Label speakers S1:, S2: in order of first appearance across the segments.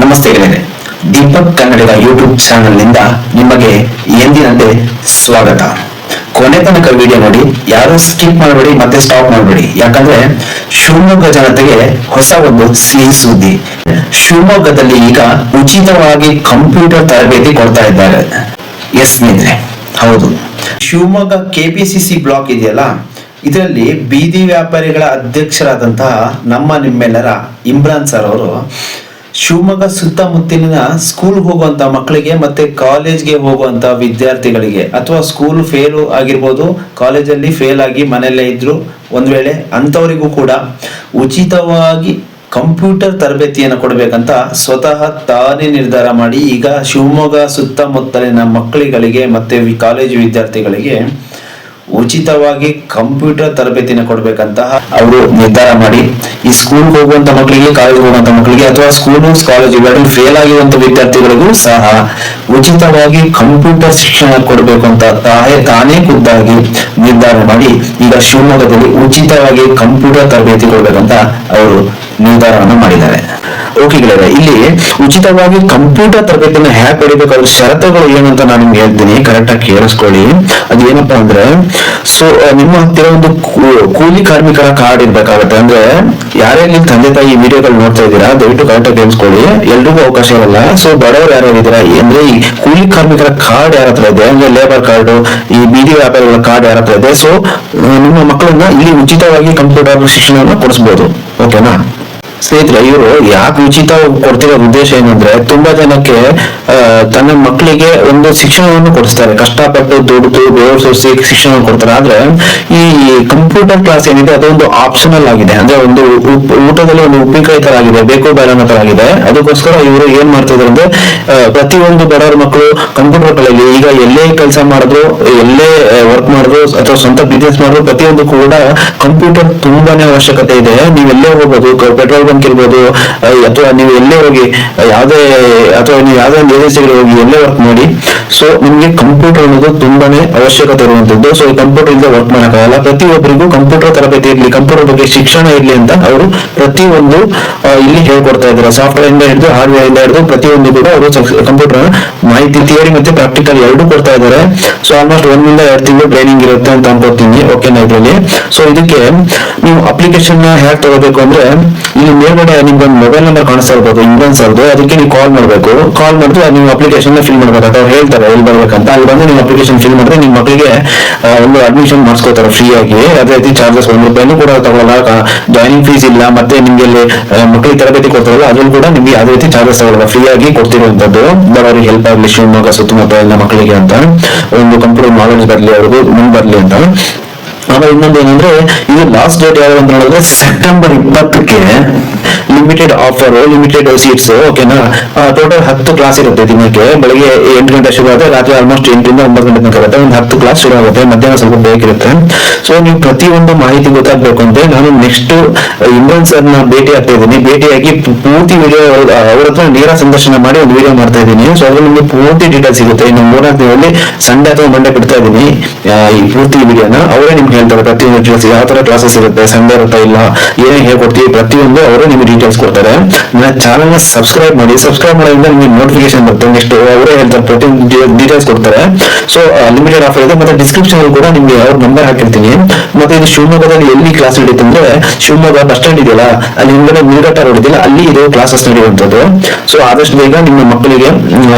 S1: ನಮಸ್ತೆ ಗೆಳೆಯರೆ. ದೀಪಕ್ ಕನ್ನಡಿಗ ಯೂಟ್ಯೂಬ್ ಚಾನೆಲ್ನಿಂದ ನಿಮಗೆ ಎಂದಿನಂತೆ ಸ್ವಾಗತ. ಕೊನೆ ತನಕ ವಿಡಿಯೋ ನೋಡಿ, ಯಾರು ಸ್ಕಿಪ್ ಮಾಡಬೇಡಿ, ಮತ್ತೆ ಸ್ಟಾಪ್ ಮಾಡಬೇಡಿ. ಯಾಕಂದ್ರೆ ಶಿವಮೊಗ್ಗ ಜನತೆಗೆ ಹೊಸ ಒಂದು ಸಿಹಿ ಸುದ್ದಿ. ಶಿವಮೊಗ್ಗದಲ್ಲಿ ಈಗ ಉಚಿತವಾಗಿ ಕಂಪ್ಯೂಟರ್ ತರಬೇತಿ ಕೊಡ್ತಾ ಇದ್ದಾರೆ. ಎಸ್ ಮಿತ್ರೆ ಹೌದು. ಶಿವಮೊಗ್ಗ ಕೆಪಿಸಿಸಿ ಬ್ಲಾಕ್ ಇದೆಯಲ್ಲ, ಇದರಲ್ಲಿ ಬೀದಿ ವ್ಯಾಪಾರಿಗಳ ಅಧ್ಯಕ್ಷರಾದಂತಹ ನಮ್ಮ ನಿಮ್ಮೆಲ್ಲರ ಇಮ್ರಾನ್ ಸರ್ ಅವರು ಶಿವಮೊಗ್ಗ ಸುತ್ತಮುತ್ತಲಿನ ಸ್ಕೂಲ್ ಹೋಗುವಂತ ಮಕ್ಕಳಿಗೆ ಮತ್ತೆ ಕಾಲೇಜ್ಗೆ ಹೋಗುವಂತ ವಿದ್ಯಾರ್ಥಿಗಳಿಗೆ ಅಥವಾ ಸ್ಕೂಲ್ ಫೇಲ್ ಆಗಿರ್ಬೋದು ಕಾಲೇಜಲ್ಲಿ ಫೇಲ್ ಆಗಿ ಮನೆಯಲ್ಲೇ ಇದ್ರು ಒಂದ್ ವೇಳೆ ಅಂಥವರಿಗೂ ಕೂಡ ಉಚಿತವಾಗಿ ಕಂಪ್ಯೂಟರ್ ತರಬೇತಿಯನ್ನು ಕೊಡಬೇಕಂತ ಸ್ವತಃ ತಾನೇ ನಿರ್ಧಾರ ಮಾಡಿ ಈಗ ಶಿವಮೊಗ್ಗ ಸುತ್ತಮುತ್ತಲಿನ ಮಕ್ಕಳಿಗಳಿಗೆ ಮತ್ತೆ ಕಾಲೇಜು ವಿದ್ಯಾರ್ಥಿಗಳಿಗೆ ಉಚಿತವಾಗಿ ಕಂಪ್ಯೂಟರ್ ತರಬೇತಿನ ಕೊಡ್ಬೇಕಂತ ಅವರು ನಿರ್ಧಾರ ಮಾಡಿ ಈ ಸ್ಕೂಲ್ ಹೋಗುವಂತ ಮಕ್ಕಳಿಗೆ ಕಾಲೇಜ್ ಹೋಗುವಂತ ಮಕ್ಕಳಿಗೆ ಅಥವಾ ಸ್ಕೂಲ್ ಕಾಲೇಜ್ ಇವೆರಡೂ ಫೇಲ್ ಆಗಿರುವಂತ ವಿದ್ಯಾರ್ಥಿಗಳಿಗೂ ಸಹ ಉಚಿತವಾಗಿ ಕಂಪ್ಯೂಟರ್ ಶಿಕ್ಷಣ ಕೊಡಬೇಕು ಅಂತ ತಾಯೇ ತಾನೇ ಖುದ್ದಾಗಿ ನಿರ್ಧಾರ ಮಾಡಿ ಈಗ ಶಿವಮೊಗ್ಗದಲ್ಲಿ ಉಚಿತವಾಗಿ ಕಂಪ್ಯೂಟರ್ ತರಬೇತಿ ಕೊಡಬೇಕಂತ ಅವರು ನಿರ್ಧಾರವನ್ನು ಮಾಡಿದ್ದಾರೆ. ಓಕೆ ಇಲ್ಲಿ ಉಚಿತವಾಗಿ ಕಂಪ್ಯೂಟರ್ ತರಬೇತಿಯನ್ನು ಹ್ಯಾಕ್ ಪಡಿಬೇಕಾದ್ರೆ ಷರತ್ತುಗಳು ಏನು ಅಂತ ನಾನು ನಿಮ್ಗೆ ಹೇಳ್ತೀನಿ. ಕರೆಕ್ಟ್ ಆಗಿ ಕೇಳಿಸ್ಕೊಳ್ಳಿ. ಅದೇನಪ್ಪಾ ಅಂದ್ರೆ ಸೊ ನಿಮ್ಮ ಹತ್ತಿರ ಒಂದು ಕೂಲಿ ಕಾರ್ಮಿಕರ ಕಾರ್ಡ್ ಇರ್ಬೇಕಾಗತ್ತೆ. ಅಂದ್ರೆ, ಯಾರೇ ನಿಮ್ ತಂದೆ ತಾಯಿ ವಿಡಿಯೋಗಳು ನೋಡ್ತಾ ಇದ್ದೀರಾ, ದಯವಿಟ್ಟು ಕರೆಕ್ಟ್ ಆಗಿ ಕೇಳಿಸ್ಕೊಳ್ಳಿ ಎಲ್ರಿಗೂ ಅವಕಾಶ ಇರಲ್ಲ. ಸೊ ಬಡವರು ಯಾರು ಇದ್ದೀರಾ? ಅಂದ್ರೆ, ಈ ಕೂಲಿ ಕಾರ್ಮಿಕರ ಕಾರ್ಡ್ ಯಾರ ಹತ್ರ ಇದೆ? ಅಂದ್ರೆ ಲೇಬರ್ ಕಾರ್ಡ್ ಈ ಬೀದಿ ವ್ಯಾಪಾರಿಗಳ ಕಾರ್ಡ್ ಯಾರ ಹತ್ರ ಇದೆ? ಸೊ ನಿಮ್ಮ ಮಕ್ಕಳನ್ನ ಇಲ್ಲಿ ಉಚಿತವಾಗಿ ಕಂಪ್ಯೂಟರ್ ಶಿಕ್ಷಣವನ್ನು ಕೊಡಿಸ್ಬೋದು. ಓಕೆನಾ ಸ್ನೇಹಿತರೆ, ಇವರು ಯಾಕೆ ಉಚಿತ ಕೊಡ್ತಿರೋ ಉದ್ದೇಶ ಏನಂದ್ರೆ ತುಂಬಾ ಜನಕ್ಕೆ ತನ್ನ ಮಕ್ಕಳಿಗೆ ಒಂದು ಶಿಕ್ಷಣವನ್ನು ಕೊಡಿಸ್ತಾರೆ. ಕಷ್ಟಪಟ್ಟು ದುಡಿದು ಬೇರೆ ಸೋಸಿ ಶಿಕ್ಷಣ ಕೊಡ್ತಾರೆ. ಆದ್ರೆ ಈ ಕಂಪ್ಯೂಟರ್ ಕ್ಲಾಸ್ ಏನಿದೆ, ಅದೊಂದು ಆಪ್ಷನಲ್ ಆಗಿದೆ. ಅಂದ್ರೆ ಒಂದು ಊಟದಲ್ಲಿ ಒಂದು ಉಪ್ಪಿನಕಾಯಿ ತರ ಆಗಿದೆ, ಬೇಕು ಬೇಡ ತರ ಆಗಿದೆ. ಅದಕ್ಕೋಸ್ಕರ ಇವರು ಏನ್ ಮಾಡ್ತಿದ್ರು ಅಂದ್ರೆ ಪ್ರತಿಯೊಂದು ಬಡವರ ಮಕ್ಕಳು ಕಂಪ್ಯೂಟರ್ಗಳಲ್ಲಿ ಈಗ ಎಲ್ಲೇ ಕೆಲಸ ಮಾಡಿದ್ರು, ಎಲ್ಲೇ ವರ್ಕ್ ಮಾಡಿದ್ರು, ಅಥವಾ ಸ್ವಂತ ಬಿಸ್ನೆಸ್ ಮಾಡಿದ್ರು, ಪ್ರತಿಯೊಂದು ಕೂಡ ಕಂಪ್ಯೂಟರ್ ತುಂಬಾನೇ ಅವಶ್ಯಕತೆ ಇದೆ. ನೀವು ಎಲ್ಲೇ ಹೋಗ್ಬೋದು ಪೆಟ್ರೋಲ್ ಬಂಕ್ ಇರ್ಬೋದು ಅಥವಾ ನೀವು ಎಲ್ಲೇ ಹೋಗಿ ಯಾವುದೇ, ಅಥವಾ ನೀವು ಯಾವುದೇ ಒಂದು ಏಜೆನ್ಸಿಗೆ ಹೋಗಿ ಎಲ್ಲೇ ವರ್ಕ್ ಮಾಡಿ. ಸೊ ನಿಮ್ಗೆ ಕಂಪ್ಯೂಟರ್ ಅನ್ನೋದು ತುಂಬಾನೇ ಅವಶ್ಯಕತೆ ಇರುವಂತದ್ದು. ಸೊ ಈ ಕಂಪ್ಯೂಟರ್ ಇಂದ ವರ್ಕ್ ಮಾಡೋಕ್ಕಾಗಲ್ಲ. ಪ್ರತಿಯೊಬ್ಬರಿಗೂ ಕಂಪ್ಯೂಟರ್ ತರಬೇತಿ ಇರಲಿ ಕಂಪ್ಯೂಟರ್ ಬಗ್ಗೆ ಶಿಕ್ಷಣ ಇರಲಿ ಅಂತ ಅವರು ಪ್ರತಿಯೊಂದು ಇಲ್ಲಿ ಹೇಳ್ಕೊಡ್ತಾ ಇದ್ದಾರೆ. ಸಾಫ್ಟ್ವೇರ್ ಇಂದ ಹಿಡಿದು ಹಾರ್ಡ್ವೇರ್ ಇಂದ ಹಿಡಿದು ಪ್ರತಿಯೊಂದು ಕೂಡ ಅವರು ಕಂಪ್ಯೂಟರ್ ಮಾಹಿತಿ ಥಿಯರಿ ಮತ್ತೆ ಪ್ರಾಕ್ಟಿಕಲ್ ಎರಡು ಕೊಡ್ತಾ ಇದ್ದಾರೆ. ಸೊ ಆಲ್ಮೋಸ್ಟ್ ಒಂದಿಂದ ಎರಡು ತಿಂಗಳು ಟ್ರೈನಿಂಗ್ ಇರುತ್ತೆ ಅಂತ ಅನ್ಕೋತೀನಿ. ಓಕೆನಾ ಇದರಲ್ಲಿ ಸೊ ಇದಕ್ಕೆ ನೀವು ಅಪ್ಲಿಕೇಶನ್ ಹೇಗೆ ತಗೋಬೇಕು ಅಂದ್ರೆ, ಇಲ್ಲಿ ಮೇಲ್ಗಡೆ ನಿಮ್ಗೆ ಒಂದು ಮೊಬೈಲ್ ನಂಬರ್ ಕಾಣಿಸ್ತಾ ಇರ್ಬೋದು ಇಂಡಿಯನ್ಸ್ ಅವ್ರದ್ದು ಅದಕ್ಕೆ ನೀವು ಕಾಲ್ ಮಾಡಬೇಕು. ಕಾಲ್ ಮಾಡಿದ್ರೆ ನೀವು ಅಪ್ಲಿಕೇಶನ್ ಫಿಲ್ ಮಾಡ್ಬೇಕು. ಅಥವಾ ಹೇಳ್ತಾರೆ, ಎಲ್ಲಿ ಬರ್ಬೇಕಂತ. ಅಲ್ಲಿ ಬಂದು ನೀವು ಅಪ್ಲಿಕೇಶನ್ ಫಿಲ್ ಮಾಡಿದ್ರೆ ನಿಮ್ಮ ಮಕ್ಕಳಿಗೆ ಒಂದು ಅಡ್ಮಿಷನ್ ಮಾಡಿಸ್ಕೋತಾರೆ ಫ್ರೀ ಆಗಿ. ಅದೇ ರೀತಿ ಚಾರ್ಜಸ್ ಒಂದು ರೂಪಾಯಿನೂ ಕೂಡ ತಗೊಳ್ಳಲ್ಲ. ಜಾಯಿನಿಂಗ್ ಫೀಸ್ ಇಲ್ಲ. ಮತ್ತೆ ನಿಮ್ಗೆ ಅಲ್ಲಿ ಮಕ್ಕಳಿಗೆ ತರಬೇತಿ ಕೊಡ್ತಾರಲ್ಲ, ಅದ್ರಲ್ಲಿ ಕೂಡ ನಿಮ್ಗೆ ಅದೇ ರೀತಿ ಚಾರ್ಜಸ್ ತಗೊಳ್ಳಲ್ಲ. ಫ್ರೀ ಆಗಿ ಕೊಡ್ತಿರುವಂತದ್ದು ಬರೋರಿಗೆ ಹೆಲ್ಪ್ ಆಗಲಿ ಶಿವಮೊಗ್ಗ ಸುತ್ತಮುತ್ತ ಎಲ್ಲ ಮಕ್ಕಳಿಗೆ ಅಂತ ಒಂದು ಕಂಪ್ಯೂಟರ್ ನಾಲೆಡ್ಜ್ ಬರಲಿ, ಅವ್ರಿಗೂ ಮುಂದೆ ಬರಲಿ ಅಂತ. ಆಮೇಲೆ ಇನ್ನೊಂದು ಏನಂದ್ರೆ ಇದು ಲಾಸ್ಟ್ ಡೇಟ್ ಯಾವಾಗ ಅಂತ ಹೇಳಿದ್ರೆ ಸೆಪ್ಟೆಂಬರ್ ಇಪ್ಪತ್ತಕ್ಕೆ ಲಿಮಿಟೆಡ್ ಆಫರ್ ಲಿಮಿಟೆಡ್ ಸೀಟ್ಸ್ ಓಕೆನಾ ಟೋಟಲ್ ಹತ್ತು ಕ್ಲಾಸ್ ಇರುತ್ತೆ ದಿನಕ್ಕೆ. ಬೆಳಿಗ್ಗೆ ಎಂಟು ಗಂಟೆ ಶುರು ಆಗುತ್ತೆ ರಾತ್ರಿ ಆಲ್ಮೋಸ್ಟ್ ಎಂಟರಿಂದ ಒಂಬತ್ತು ಗಂಟೆ ತನಕ ಇರುತ್ತೆ. ಒಂದು ಹತ್ತು ಕ್ಲಾಸ್ ಶುರು ಆಗುತ್ತೆ. ಮಧ್ಯಾಹ್ನ ಸ್ವಲ್ಪ ಬೇಕಿರುತ್ತೆ ಸೊ ನೀವು ಪ್ರತಿಯೊಂದು ಮಾಹಿತಿ ಗೊತ್ತಾಗಬೇಕು ಅಂತ ನಾನು ನೆಕ್ಸ್ಟ್ ಇಮ್ರಾನ್ ಸರ್ನ ಭೇಟಿ ಆಗ್ತಾ ಇದ್ದೀನಿ. ಭೇಟಿಯಾಗಿ ಪೂರ್ತಿ ವಿಡಿಯೋ ಅವ್ರ ಹತ್ರ ನೇರ ಸಂದರ್ಶನ ಮಾಡಿ ಒಂದು ವಿಡಿಯೋ ಮಾಡ್ತಾ ಇದ್ದೀನಿ. ಸೊ ಅದ್ರಲ್ಲಿ ನಿಮಗೆ ಪೂರ್ತಿ ಡೀಟೇಲ್ಸ್ ಸಿಗುತ್ತೆ. ಇನ್ನು ಮೂರ್ನಾಲ್ಕು ದಿನದಲ್ಲಿ ಸಂಡೆ ಅಥವಾ ಮಂಡೆ ಬಿಡ್ತಾ ಇದ್ದೀನಿ. ಈ ಪೂರ್ತಿ ವಿಡಿಯೋನ ಅವರೇ ನಿಮ್ಗೆ ಹೇಳ್ತಾರೆ ಪ್ರತಿಯೊಂದು ಡೀಟೇಲ್ಸ್ ಯಾವ ತರ ಕ್ಲಾಸಸ್ ಇರುತ್ತೆ? ಸಂಡೆ ಇರುತ್ತಾ ಇಲ್ಲ? ಏನೇ ಹೇಳ್ಕೊಡ್ತೀವಿ? ಪ್ರತಿಯೊಂದು ಅವರು ನಿಮಗೆ ಡೀಟೇಲ್ಸ್ ಕೊಡ್ತಾರೆ. ನನ್ನ ಚಾನಲ್ನ ಸಬ್ಸ್ಕ್ರೈಬ್ ಮಾಡಿ ಸಬ್ಸ್ಕ್ರೈಬ್ ಮಾಡೋದ್ರಿಂದ ನಿಮಗೆ ನೋಟಿಫಿಕೇಶನ್ ಬರುತ್ತೆ ನೆಕ್ಸ್ಟ್ ಅವರೇ ಹೇಳ್ತಾರೆ ಪ್ರತಿ ಡೀಟೇಲ್ಸ್ ಕೊಡ್ತಾರೆ. ಸೊ ಲಿಮಿಟೆಡ್ ಆಫರ್ ಇದೆ. ಮತ್ತೆ ಡಿಸ್ಕ್ರಿಪ್ಷನ್ ಕೂಡ ನಿಮ್ಗೆ ಅವ್ರ ನಂಬರ್ ಹಾಕಿರ್ತೀನಿ. ಮತ್ತೆ ಇದು ಶಿವಮೊಗ್ಗದಲ್ಲಿ ಎಲ್ಲಿ ಕ್ಲಾಸ್ ನಡೀತು ಅಂದ್ರೆ ಶಿವಮೊಗ್ಗ ಬಸ್ ಸ್ಟ್ಯಾಂಡ್ ಇದೆಯಲ್ಲ, ಅಲ್ಲಿ ಹಿಂದೆ ನೀರಾಟ ರೋಡ್ ಇದೆಯಲ್ಲ ಅಲ್ಲಿ ಇದು ಕ್ಲಾಸಸ್ ನಡೆಯುವಂತದ್ದು ಸೊ ಆದಷ್ಟು ಬೇಗ ನಿಮ್ಮ ಮಕ್ಕಳಿಗೆ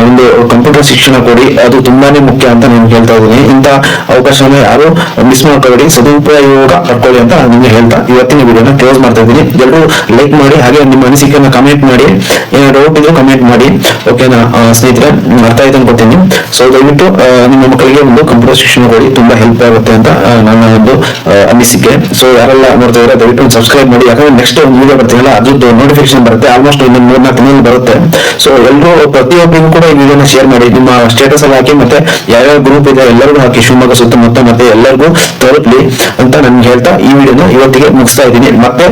S1: ಒಂದು ಕಂಪ್ಯೂಟರ್ ಶಿಕ್ಷಣ ಕೊಡಿ, ಅದು ತುಂಬಾನೇ ಮುಖ್ಯ ಅಂತ ನಾನು ಹೇಳ್ತಾ ಇದ್ದೀನಿ. ಇಂಥ ಅವಕಾಶನ ಯಾರು ಮಿಸ್ ಮಾಡ್ಕೋಬೇಡಿ, ಸದುಪಯೋಗ ಪಡ್ಕೊಳ್ಳಿ ಅಂತ ನಿಮ್ಗೆ ಹೇಳ್ತಾ ಇವತ್ತಿನ ವಿಡಿಯೋನ ಕ್ಲೋಸ್ ಮಾಡ್ತಾ ಇದ್ದೀನಿ. ಎಲ್ಲರೂ ಲೈಕ್ ಮಾಡಿ, ಹಾಗೆ ನಿಮ್ಮ ಅನಿಸಿಕೆಯನ್ನ ಕಮೆಂಟ್ ಮಾಡಿ ಏನೋ ಡೌಟ್ ಇದ್ರು ಕಮೆಂಟ್ ಮಾಡಿ ಓಕೆನಾ ಸ್ನೇಹಿತರೆ ಅರ್ಥ ಆಯ್ತು ಅನ್ಕೋತೀನಿ. ಸೊ ದಯವಿಟ್ಟು ನಿಮ್ಮ ಮಕ್ಕಳಿಗೆ ಒಂದು ಶಿಕ್ಷಣ ಕೊಡಿ, ತುಂಬಾ ಹೆಲ್ಪ್ ಆಗುತ್ತೆ ಅಂತ ನನ್ನ ಒಂದು ಅನಿಸಿಕೆ. ಸೊ ಯಾರೆಲ್ಲ ನೋಡ್ತಾ ಇದ್ರೆ ದಯವಿಟ್ಟು ಸಬ್ಸ್ಕ್ರೈಬ್ ಮಾಡಿ, ಯಾಕಂದ್ರೆ ನೆಕ್ಸ್ಟ್ ಒಂದು ವಿಡಿಯೋ ಬರ್ತೀವಲ್ಲ, ಅದ್ರದ್ದು ನೋಟಿಫಿಕೇಶನ್ ಬರುತ್ತೆ ಆಲ್ಮೋಸ್ಟ್ ಒಂದು ಮೂರ್ ನಾಲ್ಕು ದಿನ ಬರುತ್ತೆ. ಸೊ ಎಲ್ಲರೂ ಪ್ರತಿಯೊಬ್ಬರಿಗೂ ಕೂಡ ಈ ವಿಡಿಯೋನ ಶೇರ್ ಮಾಡಿ, ನಿಮ್ಮ ಸ್ಟೇಟಸ್ ಅಲ್ಲಿ ಹಾಕಿ, ಮತ್ತೆ ಯಾವ್ಯಾವ ಗ್ರೂಪ್ ಇದೆ, ಎಲ್ಲರಿಗೂ ಹಾಕಿ, ಶಿವಮೊಗ್ಗ ಸುತ್ತಮುತ್ತ, ಮತ್ತೆ ಎಲ್ಲರಿಗೂ ತಲುಪಲಿ ಅಂತ ನನ್ಗೆ ಹೇಳ್ತಾ ಈ ವಿಡಿಯೋನ ಇವತ್ತಿಗೆ ಮುಗಿಸ್ತಾ ಇದ್ದೀನಿ. ಮತ್ತೆ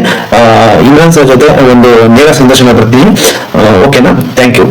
S1: ಇಮ್ರಾನ್ ಸರ್ ಜೊತೆ ಒಂದು ನೇರ ಸಂದರ್ಶನ ಬರ್ತೀನಿ. ಓಕೆನಾ ಥ್ಯಾಂಕ್ ಯು